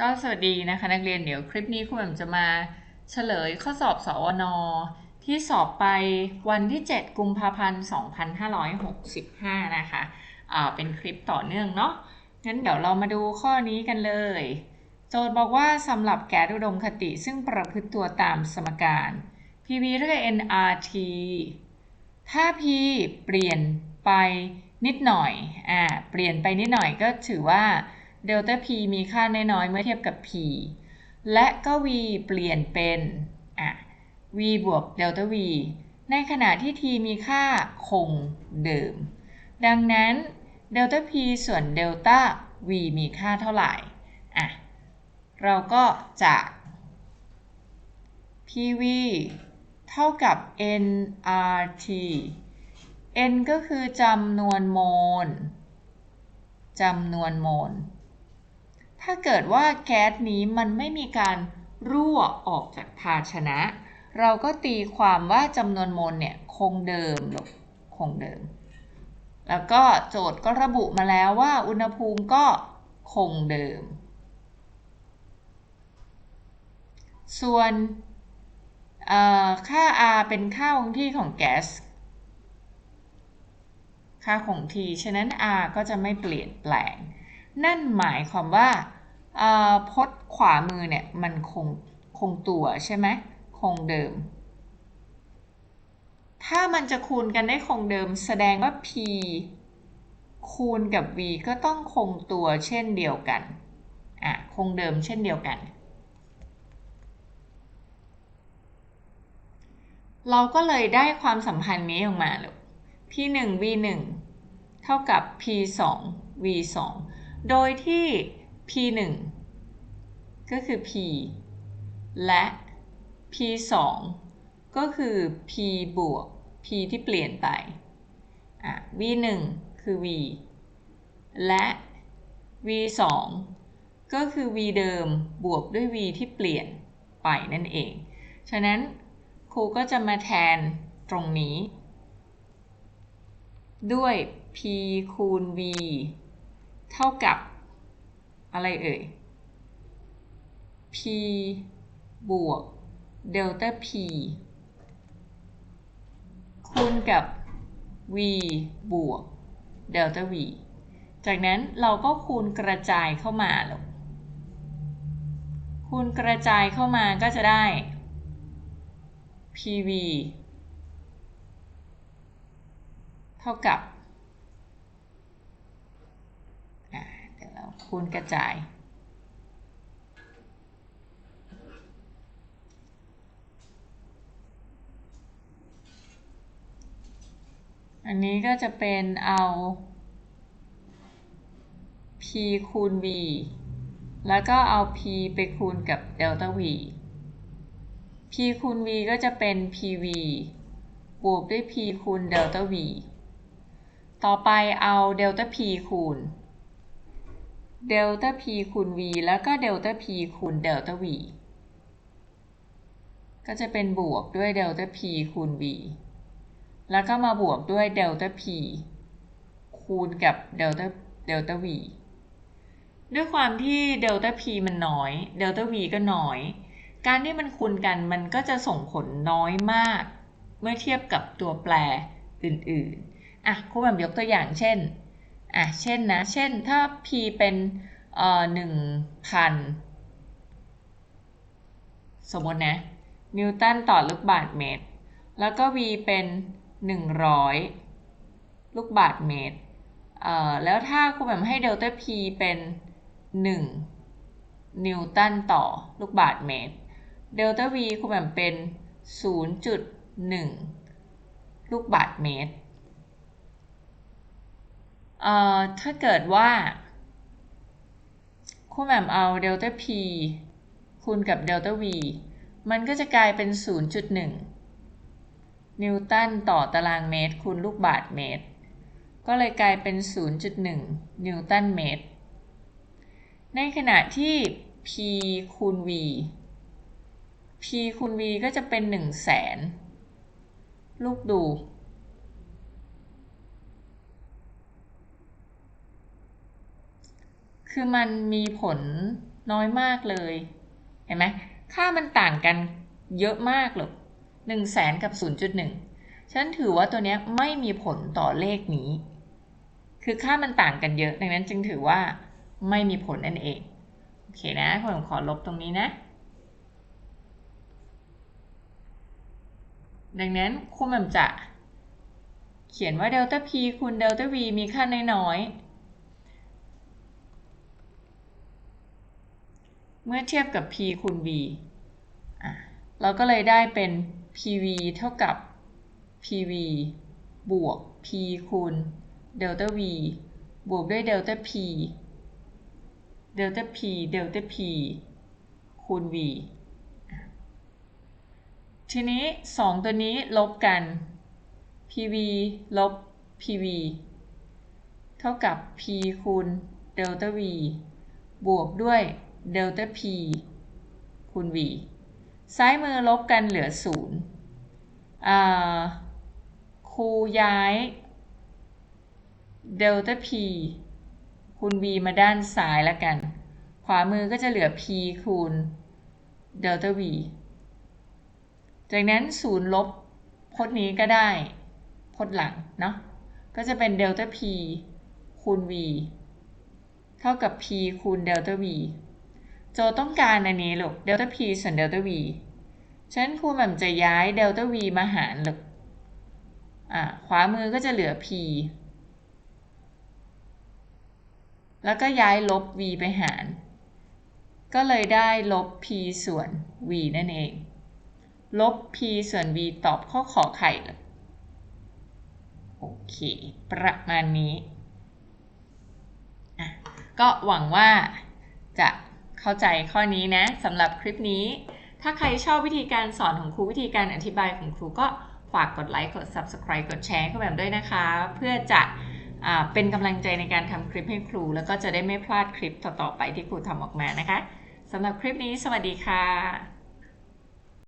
ก็สวัสดีนะคะนักเรียนเดี๋ยวคลิปนี้คุณแหม่มจะมาเฉลยข้อสอบสวนที่สอบไปวันที่ 7 กุมภาพันธ์ 2565 นะคะอ่าเป็นคลิปต่อเนื่องเนาะงั้นเดี๋ยวเรามาดูข้อนี้กันเลย โจทย์บอกว่าสำหรับแก๊สอุดมคติซึ่งประพฤติตัวตามสมการ PV เท่ากับ nRT ถ้า P เปลี่ยนไปนิดหน่อยอ่าเปลี่ยนไปนิดหน่อยก็ถือว่า เดลต้า p มีค่าน้อยเมื่อเทียบกับ p และก็ v เปลี่ยนเป็นอะ v บวกเดลต้า v ในขณะที่ t มีค่าคงเดิม ดังนั้นเดลต้า p ส่วนเดลต้า v มีค่าเท่าไหร่อะเราก็จะ pv เท่ากับ nRT n ก็คือจำนวนโมล จำนวนโมล ถ้าเกิดว่าแก๊สนี้มันไม่มีการรั่วออกจากภาชนะ เราก็ตีความว่าจำนวนโมลเนี่ยคงเดิมหรอกคงเดิม แล้วก็โจทย์ก็ระบุมาแล้วว่าอุณหภูมิก็คงเดิม ส่วนค่า R เป็นค่าคงที่ของแก๊ส ค่าคงที่ ฉะนั้น R ก็จะไม่เปลี่ยนแปลง นั่นหมายความว่า พจน์ขวามือเนี่ยมันคงคงตัวใช่ไหมคงเดิม ถ้ามันจะคูณกันได้คงเดิม แสดงว่า p คูณกับ v ก็ต้องคงตัวเช่นเดียวกัน อะ คงเดิมเช่นเดียวกัน เราก็เลยได้ความสัมพันธ์นี้ออกมาเลย p 1 v 1เท่ากับ p 2 v 2โดยที่ p 1ก็คือ p และ p 2ก็คือ p บวก p ที่เปลี่ยนไปอะ v 1คือ v และ v 2ก็คือ v เดิมบวกด้วย v ที่เปลี่ยนไปนั่นเอง ฉะนั้นครูก็จะมาแทนตรงนี้ ด้วย p คูณ v เท่ากับ อะไรเอ่ย p บวกเดลต้า p คูณกับ v บวกเดลต้า v จากนั้นเราก็คูณกระจายเข้ามาลงคูณกระจายเข้ามาก็จะได้ pv เท่ากับ คูณกระจาย อันนี้ก็จะเป็นเอา p คูณ v แล้วก็เอา p ไปคูณกับเดลต้า v p คูณ v ก็จะเป็น pv บวกด้วย p คูณเดลต้า v ต่อไปเอาเดลต้า p คูณ เดลต้า p คูณ v แล้วก็เดลต้า p คูณเดลต้า v ก็จะเป็นบวกด้วยเดลต้า p คูณ v แล้วก็มาบวกด้วยเดลต้า p คูณกับเดลต้าเดลต้า v ด้วยความที่เดลต้า p มันน้อยเดลต้า v ก็น้อย การที่มันคูณกันมันก็จะส่งผลน้อยมาก เมื่อเทียบกับตัวแปรอื่นๆอะครูแบบยกตัวอย่างเช่น อะเช่นนะ เช่นถ้า p เป็นเอ่อหนึ่งพันสมมตินะ นิวตันต่อลูกบาศก์เมตร แล้วก็ v เป็นหนึ่งร้อยลูกบาศก์เมตรเอ่อแล้วถ้าครูแบบให้เดลต้า p เป็นหนึ่งนิวตันต่อลูกบาศก์เมตร เดลต้า v ครูแบบเป็นศูนย์จุดหนึ่งลูกบาศก์เมตร เอ่อถ้าเกิดว่า คู่แหม่มเอาเดลต้า p คูณกับเดลต้า v มันก็จะกลายเป็น 0.1 นิวตันต่อตารางเมตร คูณลูกบาศก์เมตร ก็เลยกลายเป็น 0.1 นิวตันเมตร ในขณะที่ p คูณ v p คูณ v ก็จะเป็น 1 0 0 0 0แสนลูกดู คือมันมีผลน้อยมากเลย เห็นไหมค่ามันต่างกันเยอะมากเลยหนึ่งแสนกับ 0.1 ฉันถือว่าตัวนี้ไม่มีผลต่อเลขนี้ คือค่ามันต่างกันเยอะ ดังนั้นจึงถือว่าไม่มีผลนั่นเอง โอเคนะผมขอลบตรงนี้นะ ดังนั้นครูแหม่มจะเขียนว่าเดลต้า p คูณเดลต้า v มีค่าน้อยๆ เมื่อเทียบกับ p คูณ v เราก็เลยได้เป็น pv เท่ากับ pv บวก p คูณเดลต้า v บวกด้วยเดลต้า p เดลต้า p เดลต้า p คูณ v ทีนี้ 2 ตัวนี้ลบกัน pv ลบ pv เท่ากับ p คูณเดลต้า v บวกด้วย เดลต้า p คูณ v ซ้ายมือลบกันเหลือ0อ่าครูย้ายเดลต้า p คูณ v มาด้านซ้ายแล้วกัน ขวามือก็จะเหลือ p คูณเดลต้า v จากนั้นศูนย์ลบพจน์นี้ก็ได้พจน์หลังเนาะ ก็จะเป็นเดลต้า p คูณ v เท่ากับ p คูณเดลต้า v โจต้องการอันนี้ลูกเดลต้า p ส่วนเดลต้า v ฉันครูแหม่มจะย้ายเดลต้า v มาหารลูกอ่าขวามือก็จะเหลือ p แล้วก็ย้ายลบ v ไปหาร ก็เลยได้ลบ p ส่วน v นั่นเอง ลบ p ส่วน v ตอบข้อขอไข่เลยโอเค ประมาณนี้ ก็หวังว่าจะ เข้าใจข้อนี้นะสำหรับคลิปนี้ ถ้าใครชอบวิธีการสอนของครูวิธีการอธิบายของครูก็ฝากกดไลค์กด Subscribe กดแชร์เข้าแบบด้วยนะคะ เพื่อจะเป็นกำลังใจในการทำคลิปให้ครู แล้วก็จะได้ไม่พลาดคลิปต่อๆไปที่ครูทำออกมานะคะสำหรับคลิปนี้ สวัสดีค่ะ